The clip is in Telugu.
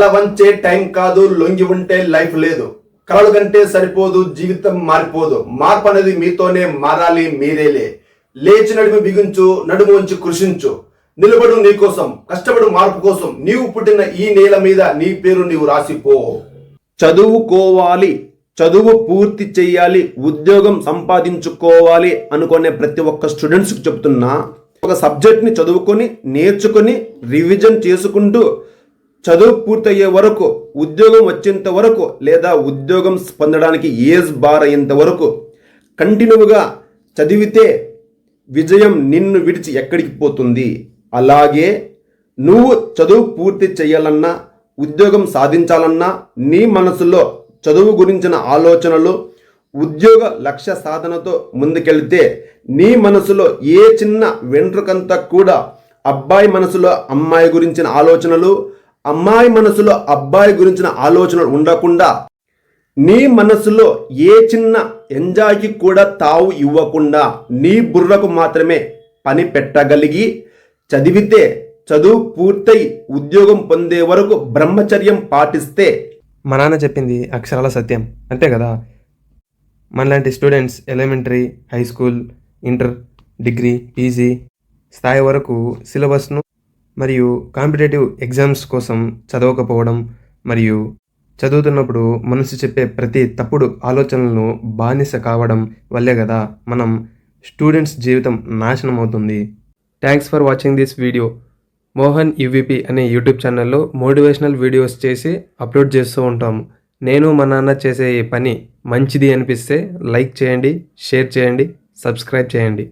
తల వంచే టైం కాదు లొంగి ఉంటే లైఫ్ లేదు. కలలు కంటే సరిపోదు జీవితం మారిపోదు. మార్పు అనేది మీతోనే మారాలి మీరేలే. లేచి నడుము బిగించు నడుము ఉంచి కృషించు. నిలబడు నీ కోసం కష్టపడు మార్పు కోసం. నీవు పుట్టిన ఈ నేల మీద నీ పేరు నీవు రాసిపో. చదువుకోవాలి చదువు పూర్తి చేయాలి ఉద్యోగం సంపాదించుకోవాలి అనుకునే ప్రతి ఒక్క స్టూడెంట్స్కి చెప్తున్నా ఒక సబ్జెక్ట్ని చదువుకొని నేర్చుకొని రివిజన్ చేసుకుంటూ చదువు పూర్తయ్యే వరకు ఉద్యోగం వచ్చేంత వరకు లేదా ఉద్యోగం పొందడానికి ఏజ్ బార్ అయ్యేంత వరకు కంటిన్యూగా చదివితే విజయం నిన్ను విడిచి ఎక్కడికి పోతుంది? అలాగే నువ్వు చదువు పూర్తి చేయాలన్నా ఉద్యోగం సాధించాలన్నా నీ మనసులో చదువు గురించిన ఆలోచనలు ఉద్యోగ లక్ష్య సాధనతో ముందుకెళ్తే నీ మనసులో ఏ చిన్న వెంట్రుకంతా కూడా అబ్బాయి మనసులో అమ్మాయి గురించిన ఆలోచనలు అమ్మాయి మనసులో అబ్బాయి గురించిన ఆలోచనలు ఉండకుండా నీ మనసులో ఏ చిన్న ఎంజాయ్కి కూడా తావు ఇవ్వకుండా నీ బుర్రకు మాత్రమే పని పెట్టగలిగి చదివితే చదువు పూర్తయి ఉద్యోగం పొందే వరకు బ్రహ్మచర్యం పాటిస్తే మా నాన్న చెప్పింది అక్షరాల సత్యం. అంతే కదా? మనలాంటి students elementary high school inter degree PG స్థాయి వరకు సిలబస్ను మరియు కాంపిటేటివ్ ఎగ్జామ్స్ కోసం చదవకపోవడం మరియు చదువుతున్నప్పుడు మనసు చెప్పే ప్రతి తప్పుడు ఆలోచనలను బానిస కావడం వల్లే కదా మనం స్టూడెంట్స్ జీవితం నాశనం అవుతుంది. Thanks for watching this video Mohan UVP అనే యూట్యూబ్ ఛానల్లో మోటివేషనల్ వీడియోస్ చేసి అప్లోడ్ చేస్తూ ఉంటాము నేను మా నాన్న చేసే ఈ పని మంచిది అనిపిస్తే లైక్ చేయండి షేర్ చేయండి సబ్స్క్రైబ్ చేయండి.